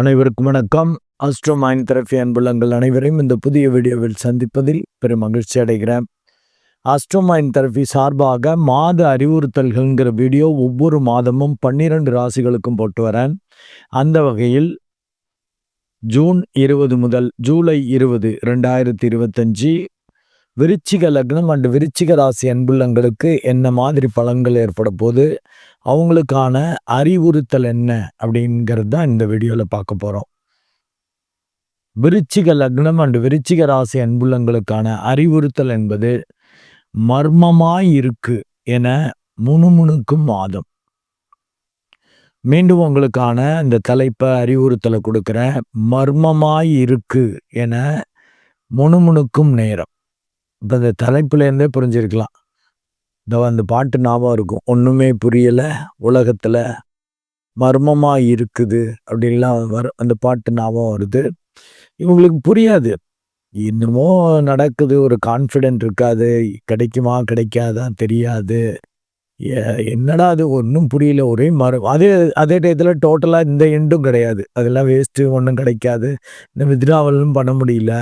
அனைவருக்கும் வணக்கம். Astro mind therapy அன்புள்ளங்கள் அனைவரையும் இந்த புதிய வீடியோவில் சந்திப்பதில் பெரும் மகிழ்ச்சி அடைகிறேன். ஆஸ்ட்ரோ மைண்ட் தெரப்பி சார்பாக மாத அறிவுறுத்தல்கள்ங்கிற வீடியோ ஒவ்வொரு மாதமும் பன்னிரண்டு ராசிகளுக்கும் போட்டு வரேன். அந்த வகையில் ஜூன் இருபது முதல் ஜூலை இருபது ரெண்டாயிரத்தி இருபத்தஞ்சி விருச்சிக லக்னம் அண்டு விருச்சிக ராசி அன்புள்ளங்களுக்கு என்ன மாதிரி பலன்கள் ஏற்பட போது அவங்களுக்கான அறிவுறுத்தல் என்ன? அப்படிங்கிறது தான் இந்த வீடியோவில் பார்க்க போகிறோம் விருச்சிக லக்னம் அண்டு விருச்சிக ராசி அன்புள்ளங்களுக்கான அறிவுறுத்தல் என்பது மர்மமாய் இருக்கு என முணுமுணுக்கும் மாதம் மீண்டும் உங்களுக்கான இந்த தலைப்பை அறிவுறுத்தலை கொடுக்குறேன். மர்மமாய் இருக்கு என முணுமுணுக்கும் நேரம். இப்போ இந்த தலைப்புலேருந்தே புரிஞ்சிருக்கலாம். இந்த அந்த பாட்டு ஞாபகம் இருக்கும். ஒன்றுமே புரியலை உலகத்தில் மர்மமாக இருக்குது அப்படின்லாம் வர அந்த பாட்டு ஞாபகம் வருது. இவங்களுக்கு புரியாது. இன்னமோ நடக்குது ஒரு கான்ஃபிடென்ட் இருக்காது. கிடைக்குமா கிடைக்காதா தெரியாது. என்னடா அது ஒன்றும் புரியல ஒரே மறு அதே அதே டயத்தில் டோட்டலாக இந்த எண்டும் கிடையாது. அதெல்லாம் வேஸ்ட்டு ஒன்றும் கிடைக்காது. இந்த வித்ராவலும் பண்ண முடியல.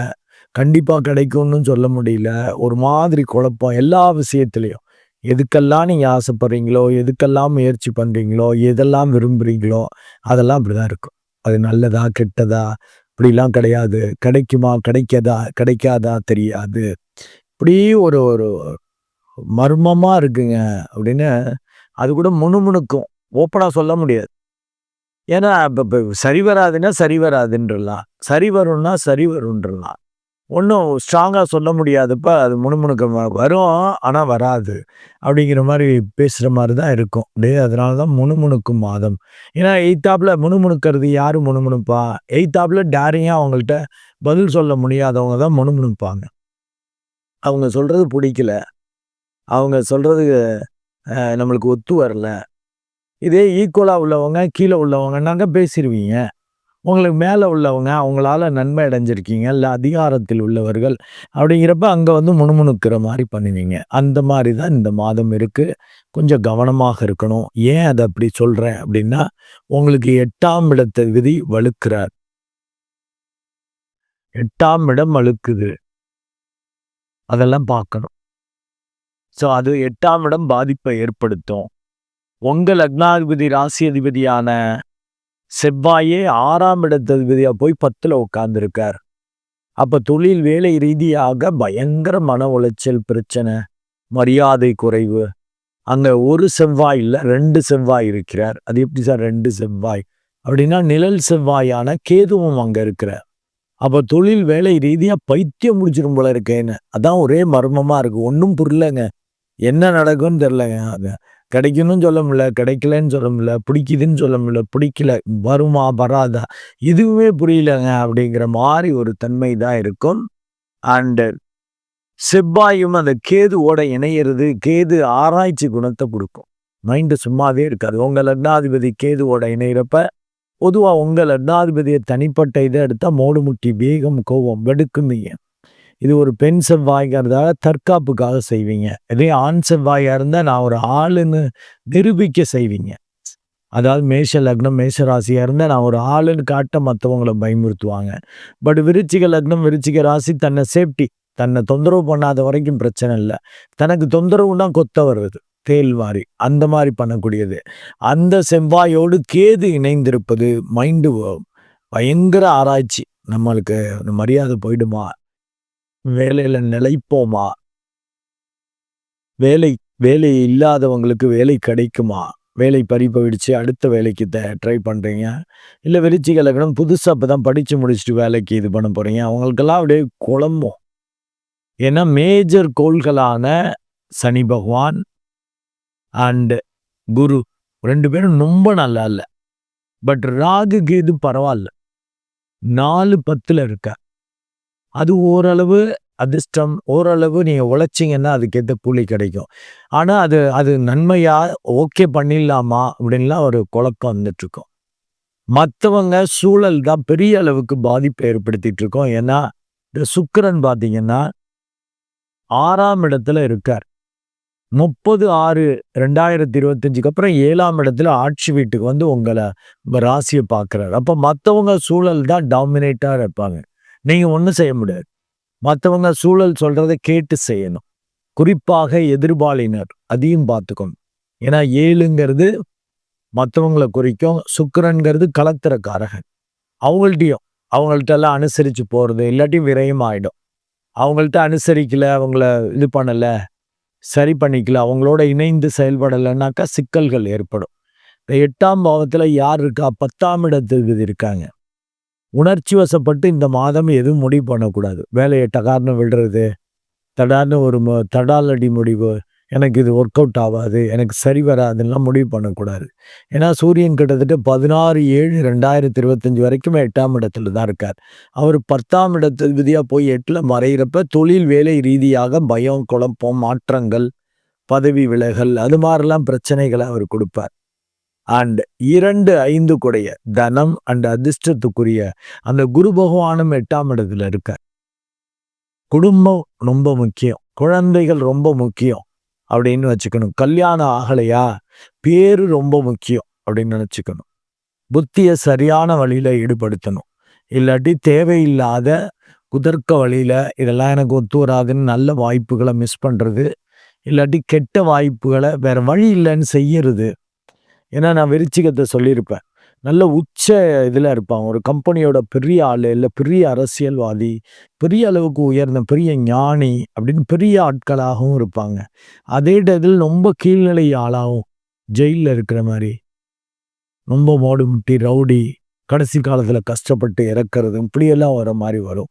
கண்டிப்பாக கிடைக்கும்னு சொல்ல முடியல. ஒரு மாதிரி குழப்பம் எல்லா விஷயத்துலையும். எதுக்கெல்லாம் நீங்கள் ஆசைப்படுறீங்களோ எதுக்கெல்லாம் முயற்சி பண்ணுறீங்களோ எதெல்லாம் விரும்புகிறீங்களோ அதெல்லாம் அப்படி தான் இருக்கும். அது நல்லதா கெட்டதா? இப்படிலாம் கிடையாது. கிடைக்குமா கிடைக்காதா கிடைக்காதா தெரியாது. இப்படி ஒரு ஒரு மர்மமாக இருக்குங்க அப்படின்னு அது கூட முணுமுணுக்கும். ஓப்பனாக சொல்ல முடியாது. ஏன்னா இப்போ இப்போ சரி வராதுன்னா சரி வராதுன்றலாம். சரி வரும்னா சரி வரும்ன்றலாம். ஒன்றும் ஸ்ட்ராங்காக சொல்ல முடியாதுப்பா அது முணுமுணுக்க வரும் ஆனால் வராது. அப்படிங்கிற மாதிரி பேசுகிற மாதிரி தான் இருக்கும். டே அதனால தான் முணுமுணுக்கும் மாதம். ஏன்னா எய்த்தாப்பில் முணுமுணுக்கிறது யார் முணுமுணுப்பா? எய்த்தாப்பில் டேரியாக அவங்கள்ட்ட பதில் சொல்ல முடியாதவங்க தான் முணுமுணுப்பாங்க. அவங்க சொல்கிறது பிடிக்கல. அவங்க சொல்கிறது நம்மளுக்கு ஒத்து வரல. இதே ஈக்குவலாக உள்ளவங்க கீழே உள்ளவங்கன்னாங்க பேசிடுவீங்க உங்களுக்கு மேலே உள்ளவங்க அவங்களால நன்மை அடைஞ்சிருக்கீங்க இல்லை அதிகாரத்தில் உள்ளவர்கள் அப்படிங்கிறப்ப அங்கே வந்து முணுமுணுக்கிற மாதிரி பண்ணுவீங்க. அந்த மாதிரி தான் இந்த மாதம் இருக்குது கொஞ்சம் கவனமாக இருக்கணும். ஏன் அதை அப்படி சொல்கிறேன் அப்படின்னா உங்களுக்கு எட்டாம் இடத்தை விதி வலுக்கிறார் எட்டாம் இடம் வலுக்குது அதெல்லாம் பார்க்கணும். ஸோ அது எட்டாம் இடம் பாதிப்பை ஏற்படுத்தும். உங்கள் லக்னாதிபதி ராசி அதிபதியான செவ்வாயே ஆறாம் இடத்ததிபதியாக போய் பத்தில் உட்காந்துருக்கார் அப்போ தொழில் வேலை ரீதியாக பயங்கர மன உளைச்சல் பிரச்சனை மரியாதை குறைவு. அங்கே ஒரு செவ்வாய் இல்லை ரெண்டு செவ்வாய் இருக்கிறார். அது எப்படி சார்? ரெண்டு செவ்வாய். அப்படின்னா நிழல் செவ்வாயான கேதுவும் அங்கே இருக்கிறார். அப்போ தொழில் வேலை ரீதியாக பைத்தியம் முடிச்சிடும் போல இருக்கேன்னு. அதான் ஒரே மர்மமாக இருக்குது ஒன்றும் புரியலங்க. என்ன நடக்கும்னு தெரிலங்க அது கிடைக்கணும்னு சொல்ல முடியல கிடைக்கலன்னு சொல்ல முடியல பிடிக்குதுன்னு சொல்ல முடியல பிடிக்கல வருமா வராதா இதுவுமே புரியலங்க அப்படிங்கிற மாதிரி ஒரு தன்மை தான் இருக்கும். அண்டு செவ்வாயும் அந்த கேதுவோட இணையிறது கேது ஆராய்ச்சி குணத்தை கொடுக்கும். மைண்டு சும்மாவே இருக்காது. உங்கள் லக்னாதிபதி கேதுவோட இணையிறப்ப பொதுவாக உங்கள் லக்னாதிபதியை தனிப்பட்ட இதை எடுத்தால் மோடு முட்டி வேகம் கோவம் வெடுக்குமீங்க இது ஒரு பெண் செவ்வாய்ங்கிறதால தற்காப்புக்காக செய்வீங்க. இதே ஆண் செவ்வாயாக இருந்தால் நான் ஒரு ஆளுன்னு நிரூபிக்க செய்வீங்க. அதாவது மேஷ லக்னம் மேஷ ராசியாக இருந்தால் நான் ஒரு ஆளுன்னு காட்ட மற்றவங்களை பயமுறுத்துவாங்க. பட் விருச்சிக லக்னம் விருச்சிக ராசி தன்னை சேஃப்டி தன்னை தொந்தரவு பண்ணாத வரைக்கும் பிரச்சனை இல்லை. தனக்கு தொந்தரவுனா கொத்த வருது தேல் மாதிரி அந்த மாதிரி பண்ணக்கூடியது. அந்த செவ்வாயோடு கேது இணைந்திருப்பது மைண்டு பயங்கர ஆராய்ச்சி. நம்மளுக்கு மரியாதை போயிடுமா? வேலையில் நிலைப்போமா? வேலை வேலை இல்லாதவங்களுக்கு வேலை கிடைக்குமா? வேலை பறி போயிடுச்சு அடுத்த வேலைக்கு த ட்ரை பண்ணுறீங்க இல்லை விருச்சிக கலக்கணும் புதுசாக இப்போ தான் படித்து முடிச்சுட்டு வேலைக்கு இது பண்ண போகிறீங்க அவங்களுக்கெல்லாம் அப்படியே குழம்பும். ஏன்னா மேஜர் கோள்களான சனி பகவான் அண்டு குரு ரெண்டு பேரும் ரொம்ப நல்லா இல்லை. பட் ராகு கேது பரவாயில்ல. நாலு பத்தில் இருக்க. அது ஓரளவு அதிர்ஷ்டம் ஓரளவு நீங்கள் உழைச்சிங்கன்னா அதுக்கேற்ற கூலி கிடைக்கும். ஆனால் அது அது நன்மையாக ஓகே பண்ணிடலாமா அப்படின்லாம் ஒரு குழப்பம் வந்துட்டுருக்கோம். மற்றவங்க சூழல் தான் பெரிய அளவுக்கு பாதிப்பை ஏற்படுத்திகிட்டு இருக்கோம். ஏன்னா இந்த சுக்கரன் பார்த்தீங்கன்னா ஆறாம் இடத்துல இருக்கார். முப்பது ஆறு ரெண்டாயிரத்தி இருபத்தஞ்சுக்கு அப்புறம் ஏழாம் இடத்துல ஆட்சி வீட்டுக்கு வந்து உங்களை ராசியை பார்க்குறாரு அப்போ மற்றவங்க சூழல் தான் டாமினேட்டாக இருப்பாங்க. நீங்கள் ஒன்றும் செய்ய முடியாது. மற்றவங்க சூழல் சொல்கிறத கேட்டு செய்யணும். குறிப்பாக எதிர்பாலினர் அதையும் பார்த்துக்கணும். ஏன்னா ஏழுங்கிறது மற்றவங்களை குறிக்கும் சுக்கரன்கிறது கலத்திரக்காரகன் அவங்கள்ட்டையும் அவங்கள்ட்ட எல்லாம் அனுசரித்து போகிறது இல்லாட்டி விரயம் ஆகிடும் அவங்கள்ட்ட அனுசரிக்கல அவங்கள இது பண்ணலை சரி பண்ணிக்கல அவங்களோட இணைந்து செயல்படலைன்னாக்கா சிக்கல்கள் ஏற்படும். இந்த எட்டாம் பாவத்தில் யார் இருக்கா? பத்தாம் இடத்துக்கு இருக்காங்க. உணர்ச்சி வசப்பட்டு இந்த மாதம் எதுவும் முடிவு பண்ணக்கூடாது. வேலையை டகார்னு விடுறது தடார்னு ஒரு தடாலடி முடிவு எனக்கு இது ஒர்க் அவுட் ஆகாது எனக்கு சரி வராதுன்னெலாம் முடிவு பண்ணக்கூடாது. ஏன்னா சூரியன் கிட்டத்தட்ட பதினாறு ஏழு ரெண்டாயிரத்தி இருபத்தஞ்சி வரைக்கும் எட்டாம் இடத்துல தான் இருக்கார். அவர் பத்தாம் இடத்து விதியாக போய் எட்டில் மறைகிறப்ப தொழில் வேலை ரீதியாக பயம் குழப்பம் மாற்றங்கள் பதவி விலகல் அது மாதிரிலாம் பிரச்சனைகளை அவர் கொடுப்பார். அண்ட் இரண்டு ஐந்து குடைய தனம் அண்ட் அதிர்ஷ்டத்துக்குரிய அந்த குரு பகவானும் எட்டாம் இடத்துல இருக்க குடும்பம் ரொம்ப முக்கியம். குழந்தைகள் ரொம்ப முக்கியம் அப்படின்னு வச்சுக்கணும். கல்யாணம் ஆகலையா? பேரு ரொம்ப முக்கியம் அப்படின்னு நினச்சிக்கணும். புத்தியை சரியான வழியில் ஈடுபடுத்தணும். இல்லாட்டி தேவையில்லாத குதர்க்க வழியில் இதெல்லாம் எனக்கு ஒத்து வராதுன்னு நல்ல வாய்ப்புகளை மிஸ் பண்ணுறது இல்லாட்டி கெட்ட வாய்ப்புகளை வேறு வழி இல்லைன்னு செய்யறது. ஏன்னா நான் விருச்சிகத்தை சொல்லியிருப்பேன். நல்ல உச்ச இதில் இருப்பான். ஒரு கம்பெனியோட பெரிய ஆள் இல்லை பெரிய அரசியல்வாதி பெரிய அளவுக்கு உயர்ந்த பெரிய ஞானி அப்படின்னு பெரிய ஆட்களாகவும் இருப்பாங்க. அதே இதில் ரொம்ப கீழ்நிலை ஆளாகவும் ஜெயிலில் இருக்கிற மாதிரி. ரொம்ப மோடு முட்டி ரவுடி கடைசி காலத்தில் கஷ்டப்பட்டு இறக்கிறது இப்படியெல்லாம் வர மாதிரி வரும்.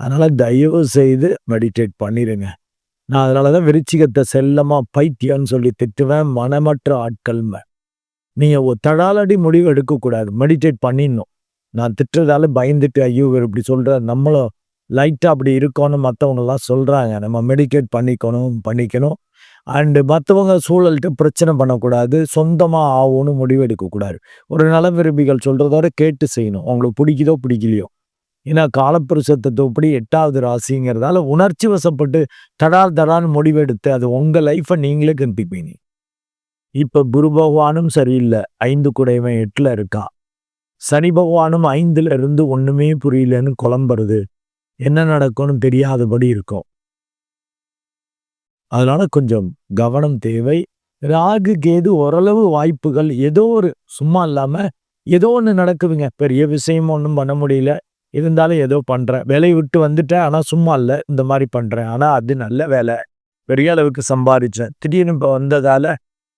அதனால் தயவு செய்து மெடிடேட் பண்ணிடுங்க நான் அதனால தான் விருச்சிகத்தை செல்லமாக பைத்தியம்னு சொல்லி திட்டுவேன். மனமற்ற ஆட்கள்மை நீங்கள் தடாலடி முடிவு எடுக்கக்கூடாது. மெடிடேட் பண்ணிடணும். நான் திட்டுறதால பயந்துட்டு ஐயோ இப்படி சொல்கிற நம்மளும் லைட்டாக அப்படி இருக்கணும் மற்றவங்கலாம் சொல்கிறாங்க நம்ம மெடிடேட் பண்ணிக்கணும் பண்ணிக்கணும். அண்டு மற்றவங்க சூழல்கிட்ட பிரச்சனை பண்ணக்கூடாது. சொந்தமாக ஆகும்னு முடிவு எடுக்கக்கூடாது. ஒரு நல விரும்பிகள் சொல்கிறதோட கேட்டு செய்யணும். அவங்களுக்கு பிடிக்குதோ பிடிக்கலையோ. ஏன்னா காலப்புருஷத்தை எட்டாவது ராசிங்கிறதால உணர்ச்சி வசப்பட்டு தடால் தடான்னு முடிவெடுத்து அது உங்கள் லைஃப்பை நீங்களே கண்டிப்பீங்க இப்போ குரு பகவானும் சரியில்லை. ஐந்து குடைவன் எட்டில் இருக்கான் சனி பகவானும் ஐந்துல இருந்து ஒன்றுமே புரியலன்னு குழம்புறது. என்ன நடக்கும்னு தெரியாதபடி இருக்கும். அதனால கொஞ்சம் கவனம் தேவை. ராகு கேது ஓரளவு வாய்ப்புகள் ஏதோ ஒரு சும்மா இல்லாமல் ஏதோ ஒன்று நடக்குதுங்க. பெரிய விஷயம் ஒன்றும் பண்ண முடியல. இருந்தாலும் ஏதோ பண்ணுறேன் வேலையை விட்டு வந்துட்டேன். ஆனால் சும்மா இல்லை. இந்த மாதிரி பண்ணுறேன் ஆனால் அது நல்ல வேலை. பெரிய அளவுக்கு சம்பாதிச்சேன். திடீர்னு இப்போ வந்ததால்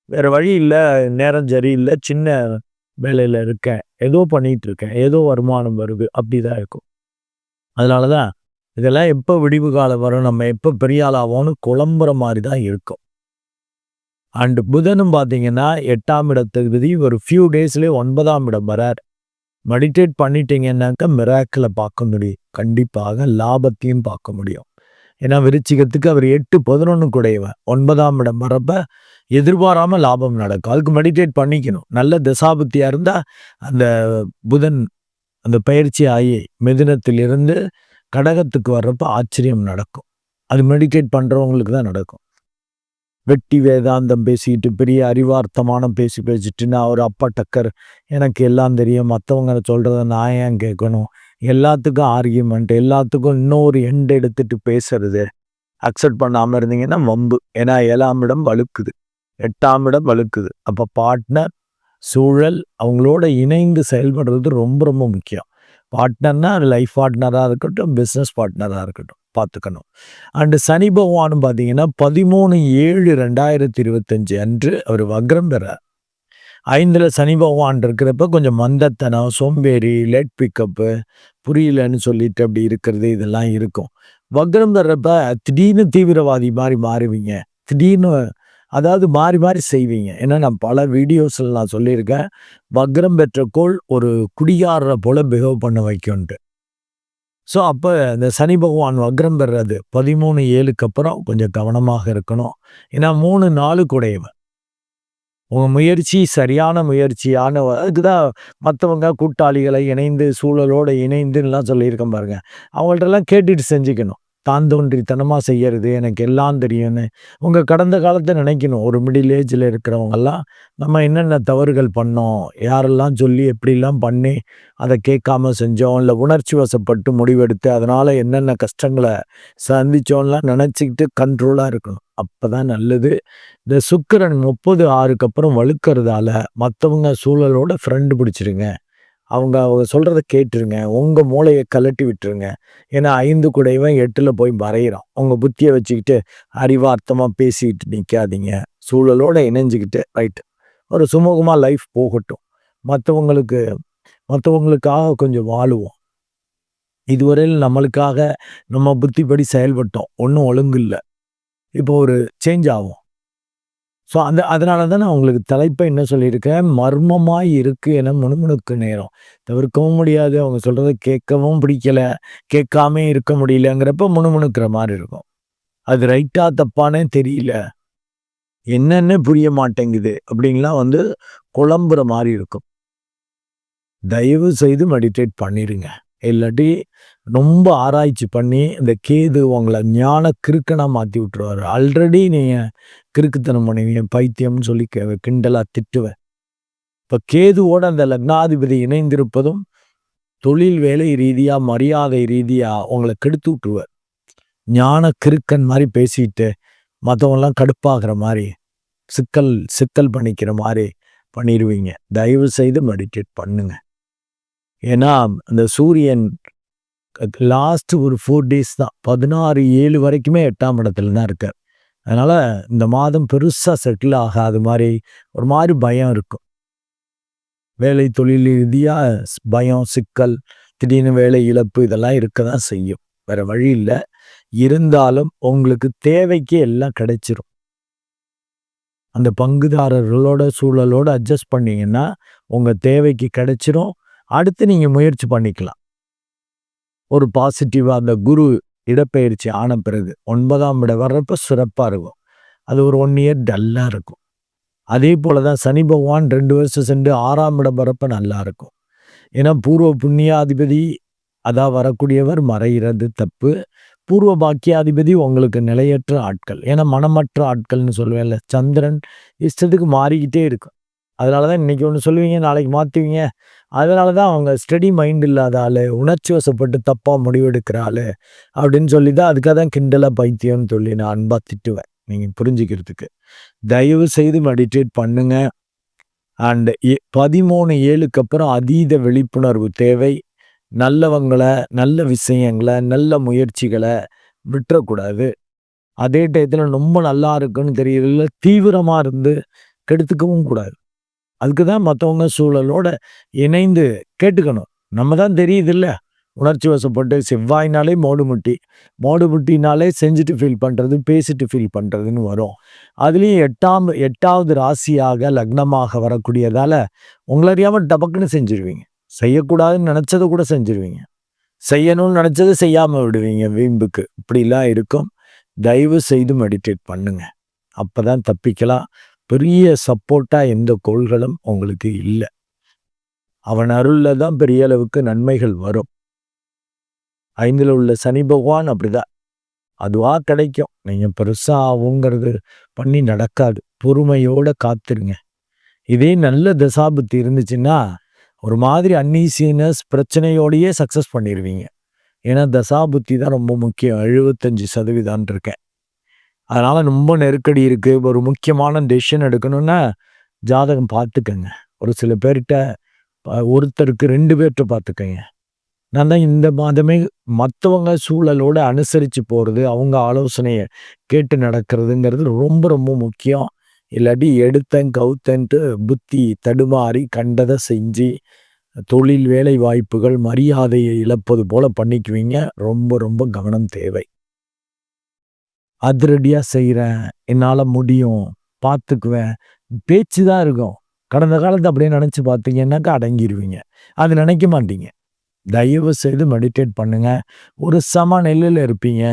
வேறு வழி இல்லை நேரம் சரியில்லை சின்ன வேலையில் இருக்கேன். ஏதோ பண்ணிகிட்டு இருக்கேன். ஏதோ வருமானம் வருது. அப்படி தான் இருக்கும். அதனால தான் இதெல்லாம் எப்போ விடிவு காலம் வரும் நம்ம எப்போ பெரிய ஆளாவோன்னு குழம்புற மாதிரி தான் இருக்கும். அண்டு புதனும் பார்த்தீங்கன்னா எட்டாம் இடத்தகுதி ஒரு ஃபியூ டேஸ்லேயே ஒன்பதாம் இடம் வரார். மெடிடேட் பண்ணிட்டீங்கன்னாக்கா மிராக்கில் பார்க்க முடியும். கண்டிப்பாக லாபத்தையும் பார்க்க முடியும். ஏன்னா விருச்சிகத்துக்கு அவர் எட்டு பதினொன்று குடையவன் ஒன்பதாம் இடம் வரப்ப எதிர்பாராமல் லாபம் நடக்கும். அதுக்கு மெடிடேட் பண்ணிக்கணும். நல்ல தசாபுத்தியாக இருந்தால் அந்த புதன் அந்த பயிற்சி ஆகி மிதினத்திலிருந்து கடகத்துக்கு வர்றப்ப ஆச்சரியம் நடக்கும். அது மெடிடேட் பண்ணுறவங்களுக்கு தான் நடக்கும். வெட்டி வேதாந்தம் பேசிக்கிட்டு பெரிய அறிவார்த்தமான பேசி பேசிட்டு நான் ஒரு அப்பா டக்கர் எனக்கு எல்லாம் தெரியும். மற்றவங்க சொல்கிறத நான் ஏன் கேட்கணும்? எல்லாத்துக்கும் ஆர்கியூமெண்ட் எல்லாத்துக்கும் இன்னொரு எண்ட் எடுத்துட்டு பேசுறது அக்செப்ட் பண்ணாமல் இருந்தீங்கன்னா வம்பு. ஏன்னா ஏழாம் இடம் வலுக்குது எட்டாம் இடம் வலுக்குது. அப்போ பார்ட்னர் சூழல் அவங்களோட இணைந்து செயல்படுறது ரொம்ப ரொம்ப முக்கியம். பார்ட்னர்னா அது லைஃப் பார்ட்னராக இருக்கட்டும் பிஸ்னஸ் பார்ட்னராக இருக்கட்டும் பார்த்துக்கணும். அண்டு சனி பகவானும் பார்த்தீங்கன்னா பதிமூணு ஏழு ரெண்டாயிரத்தி இருபத்தஞ்சு அன்று அவர் வக்ரம் பெற ஐந்தில் சனி பகவான் இருக்கிறப்ப கொஞ்சம் மந்தத்தனம் சோம்பேறி லேட் பிக்கப்பு புரியலன்னு சொல்லிட்டு அப்படி இருக்கிறது இதெல்லாம் இருக்கும். வக்ரம் பெறப்ப திடீர்னு தீவிரவாதி மாதிரி மாறுவீங்க. திடீர்னு அதாவது மாறி மாறி செய்வீங்க. ஏன்னா நான் பல வீடியோஸில் நான் சொல்லியிருக்கேன். வக்ரம் பெற்ற கோள் ஒரு குடியாடுற போல பிஹேவ் பண்ண வைக்கும்ன்ட்டு. ஸோ அப்போ இந்த சனி பகவான் வக்ரம் பெறது பதிமூணு ஏழுக்கு அப்புறம் கொஞ்சம் கவனமாக இருக்கணும். ஏன்னா மூணு நாலு குடையவன் உங்கள் முயற்சி சரியான முயற்சியான அதுக்கு தான் மற்றவங்க கூட்டாளிகளை இணைந்து சூழலோடு இணைந்துலாம் சொல்லியிருக்கேன் பாருங்கள் அவங்கள்ட்டெல்லாம் கேட்டுட்டு செஞ்சுக்கணும். தான் தோன்றித்தனமா செய்யறது, எனக்கு எல்லாம் தெரியும்னு. உங்கள் கடந்த காலத்தை நினைக்கணும். ஒரு மிடில் ஏஜில் இருக்கிறவங்கெல்லாம் நம்ம என்னென்ன தவறுகள் பண்ணோம்? யாரெல்லாம் சொல்லி எப்படிலாம் பண்ணி, அதை கேட்காம செஞ்சோம்? இல்லை உணர்ச்சி வசப்பட்டு முடிவெடுத்து, அதனால் என்னென்ன கஷ்டங்களை சந்திச்சோம்லாம் நினச்சிக்கிட்டு கண்ட்ரோலாக இருக்கணும். அப்போ தான் நல்லது. இந்த சுக்கிரன் 30/6க்கு அப்புறம் வழுக்கிறதால மற்றவங்க சூழலோட ஃப்ரெண்டு பிடிச்சிருங்க. அவங்க அவங்க சொல்கிறத கேட்டுருங்க. உங்கள் மூளையை கழட்டி விட்டுருங்க. ஏன்னா ஐந்து கூடையவன் எட்டில் போய் வரைகிறான் உங்கள் புத்தியை வச்சுக்கிட்டு அறிவார்த்தமாக பேசிக்கிட்டு நிற்காதீங்க சூழலோடு இணைஞ்சிக்கிட்டு ரைட். ஒரு சுமூகமாக லைஃப் போகட்டும். மற்றவங்களுக்கு மற்றவங்களுக்காக கொஞ்சம் வாழுவோம். இதுவரையில் நம்மளுக்காக நம்ம புத்திப்படி செயல்பட்டோம். ஒன்றும் ஒழுங்கு இல்லை இப்போ ஒரு சேஞ்ச் ஆகும். ஸோ அந்த அதனால தான் நான் உங்களுக்கு தலைப்பை என்ன சொல்லியிருக்கேன், மர்மமாக இருக்குது என முணுமுணுக்கு நேரம். தவிர்க்கவும் முடியாது. அவங்க சொல்கிறத கேட்கவும் பிடிக்கல. கேட்காமயே இருக்க முடியலங்கிறப்ப முணுமுணுக்கிற மாதிரி இருக்கும். அது ரைட்டாக தப்பானே தெரியல. என்னென்ன புரிய மாட்டேங்குது. அப்படின்லாம் வந்து குழம்புற மாதிரி இருக்கும். தயவு செய்து மெடிடேட் பண்ணிடுங்க இல்லாட்டி ரொம்ப ஆராய்ச்சி பண்ணி, இந்த கேது உங்களை ஞான கிறுக்கனாக மாற்றி விட்டுருவார் ஆல்ரெடி நீங்கள் கிறுக்குத்தனம் பண்ணுவீங்க. பைத்தியம்னு சொல்லி கிண்டலாக திட்டுவேன். இப்போ கேதுவோட அந்த லக்னாதிபதி இணைந்திருப்பதும், தொழில் வேலை ரீதியாக மரியாதை ரீதியாக உங்களை கெடுத்து விட்டுருவார். ஞான கிறுக்கன் மாதிரி பேசிட்டு, மற்றவங்களாம் கடுப்பாகிற மாதிரி சிக்கல் சிக்கல் பண்ணிக்கிற மாதிரி பண்ணிடுவீங்க தயவு செய்து மெடிடேட் பண்ணுங்கள் ஏன்னா, அந்த சூரியன் லாஸ்ட் ஒரு ஃபோர் டேஸ் தான். 16/7 வரைக்குமே எட்டாம் இடத்துல தான் இருக்கார். அதனால் இந்த மாதம் பெருசாக செட்டில் ஆகாத மாதிரி ஒரு மாதிரி பயம் இருக்கும். வேலை தொழில் ரீதியாக பயம், சிக்கல், திடீர்னு வேலை இழப்பு இதெல்லாம் இருக்க தான் செய்யும். வேறு வழி இல்லை இருந்தாலும் உங்களுக்கு தேவைக்கு எல்லாம் கிடைச்சிரும். அந்த பங்குதாரர்களோட, சூழலோடு அட்ஜஸ்ட் பண்ணிங்கன்னா உங்கள் தேவைக்கு கிடைச்சிரும். அடுத்து நீங்கள் முயற்சி பண்ணிக்கலாம். ஒரு பாசிட்டிவாக அந்த குரு இடப்பெயர்ச்சி ஆன பிறகு ஒன்பதாம் இடம் வர்றப்ப சிறப்பாக இருக்கும். அது ஒரு ஒன் இயர் டல்லாக இருக்கும். அதே போல தான் சனி பகவான் ரெண்டு வருஷம் சென்று ஆறாம் இடம் வரப்ப நல்லா இருக்கும். ஏன்னா பூர்வ புண்ணியாதிபதி அதான் வரக்கூடியவர் மறைகிறது தப்பு. பூர்வ பாக்கியாதிபதி உங்களுக்கு நிலையற்ற ஆட்கள். ஏன்னா மனமற்ற ஆட்கள்னு சொல்லுவேன்ல. சந்திரன் இஷ்டத்துக்கு மாறிக்கிட்டே இருக்கும். அதனால தான் இன்னைக்கு ஒன்று சொல்லுவீங்க, நாளைக்கு மாற்றுவீங்க அதனால தான் அவங்க ஸ்டடி மைண்ட் இல்லாத ஆளு, உணர்ச்சி வசப்பட்டு தப்பாக முடிவெடுக்கிறாளு அப்படின்னு சொல்லி தான் அதுக்காக தான் கிண்டலாக பைத்தியம்னு சொல்லி நான் அன்பாக திட்டுவேன். நீங்கள் புரிஞ்சுக்கிறதுக்கு. தயவு செய்து மெடிடேட் பண்ணுங்க. அண்ட் பதிமூணு ஏழுக்கு அப்புறம் அதீத விழிப்புணர்வு தேவை. நல்லவங்கள, நல்ல விஷயங்கள, நல்ல முயற்சிகளை விட்டுறக்கூடாது. அதே டயத்தில் ரொம்ப நல்லா இருக்குன்னு தெரியல தீவிரமாக இருந்து கெடுத்துக்கவும் கூடாது. அதுக்கு தான் மற்றவங்க சூழலோட இணைந்து கேட்டுக்கணும். நம்ம தான் தெரியுது இல்லை உணர்ச்சி வசப்பட்டு செவ்வாய்னாலே மோடுமுட்டி. மோடுமுட்டினாலே செஞ்சுட்டு ஃபீல் பண்ணுறது பேசிட்டு ஃபீல் பண்ணுறதுன்னு வரும். அதுலேயும் எட்டாம் எட்டாவது ராசியாக லக்னமாக வரக்கூடியதால் உங்களை அறியாமல் டபக்குன்னு செஞ்சுருவீங்க. செய்யக்கூடாதுன்னு நினச்சதை கூட செஞ்சுருவீங்க. செய்யணும்னு நினச்சதை செய்யாமல் விடுவீங்க வீம்புக்கு. இப்படிலாம் இருக்கும். தயவு செய்து மெடிடேட் பண்ணுங்க. அப்பதான் தப்பிக்கலாம். பெரிய சப்போர்ட்டாக எந்த கோள்களும் உங்களுக்கு இல்லை அவன் அருளில் தான் பெரிய அளவுக்கு நன்மைகள் வரும். ஐந்தில் உள்ள சனி பகவான் அப்படிதான். அதுவா கிடைக்கும். நீங்கள் பெருசாக ஆகுங்கிறது பண்ணி நடக்காது. பொறுமையோடு காத்துருங்க இதே நல்ல தசாபுத்தி இருந்துச்சுன்னா, ஒரு மாதிரி அன்னீசினஸ் பிரச்சனையோடையே சக்ஸஸ் பண்ணிடுவீங்க ஏன்னா தசாபுத்தி தான் ரொம்ப முக்கியம். 75% இருக்கேன். அதனால் ரொம்ப நெருக்கடி இருக்குது ஒரு முக்கியமான டெசிஷன் எடுக்கணும்னா, ஜாதகம் பார்த்துக்கங்க. ஒரு சில பேர்கிட்ட ஒருத்தருக்கு ரெண்டு பேர்கிட்ட பார்த்துக்கங்க. நான் தான் இந்த மாதமே மற்றவங்க சூழலோடு அனுசரித்து போகிறது அவங்க ஆலோசனையை கேட்டு நடக்கிறதுங்கிறது ரொம்ப ரொம்ப முக்கியம். இல்லாட்டி எடுத்தேன், கவுத்தன்ட்டு புத்தி தடுமாறி கண்டதை செஞ்சு, தொழில், வேலை வாய்ப்புகள், மரியாதையை இழப்பது போல் பண்ணிக்குவீங்க. ரொம்ப ரொம்ப கவனம் தேவை. அதிரடியாக செய்கிறேன் என்னால் முடியும். பார்த்துக்குவேன். பேச்சு தான் இருக்கும். கடந்த காலத்தை அப்படியே நினச்சி பார்த்தீங்கன்னாக்கா அடங்கிடுவீங்க அது நினைக்க மாட்டீங்க. தயவு செய்து மெடிடேட் பண்ணுங்க. ஒரு சம நிலையில் இருப்பீங்க.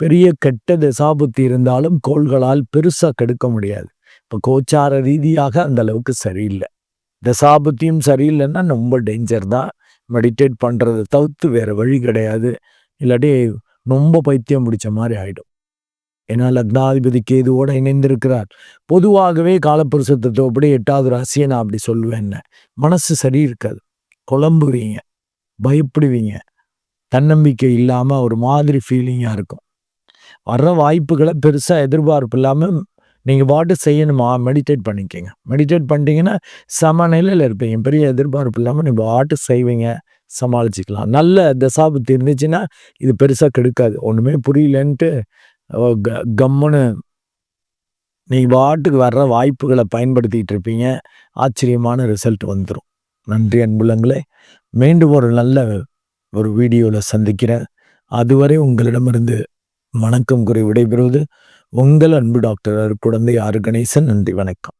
பெரிய கெட்ட தசாபுத்தி இருந்தாலும் கோள்களால் பெருசாக கெடுக்க முடியாது. இப்போ கோச்சார ரீதியாக அந்த அளவுக்கு சரியில்ல. தசாபுத்தியும் சரியில்லைன்னா ரொம்ப டேஞ்சர் தான். மெடிடேட் பண்ணுறதை தவிர்த்து வேறு வழி கிடையாது. இல்லாட்டி ரொம்ப பைத்தியம் பிடிச்ச மாதிரி ஆகிடும் ஏன்னா லக்னாதிபதி கேதுவோட இணைந்திருக்கிறார். பொதுவாகவே காலப்புருஷத்தோப்படி எட்டாவது ராசியை நான் அப்படி சொல்லுவேன் மனசு சரி இருக்காது. குழம்புவீங்க. பயப்படுவீங்க. தன்னம்பிக்கை இல்லாமல் ஒரு மாதிரி ஃபீலிங்காக இருக்கும். வர்ற வாய்ப்புகளை பெருசாக எதிர்பார்ப்பு இல்லாமல் நீங்கள் பாட்டு செய்யணுமா? மெடிடேட் பண்ணிக்கோங்க. மெடிடேட் பண்ணிட்டீங்கன்னா சம நிலையில் இருப்பீங்க. பெரிய எதிர்பார்ப்பு இல்லாமல் நீங்கள் பாட்டு செய்வீங்க. சமாளிச்சுக்கலாம். நல்ல தசாபத்து இருந்துச்சுன்னா இது பெருசாக கெடுக்காது. ஒன்றுமே புரியலன்ட்டு கம்முன்னு நீங்கள் பாட்டுக்கு வர்ற வாய்ப்புகளை பயன்படுத்திகிட்டு இருப்பீங்க ஆச்சரியமான ரிசல்ட் வந்துடும் நன்றி அன்புலங்களே. மீண்டும் ஒரு நல்ல ஒரு வீடியோவில் சந்திக்கிறேன். அதுவரை உங்களிடமிருந்து வணக்கம் குறை விடைபெறுவது உங்கள் அன்பு டாக்டர் குழந்தை ஆறு கணேசன் நன்றி வணக்கம்.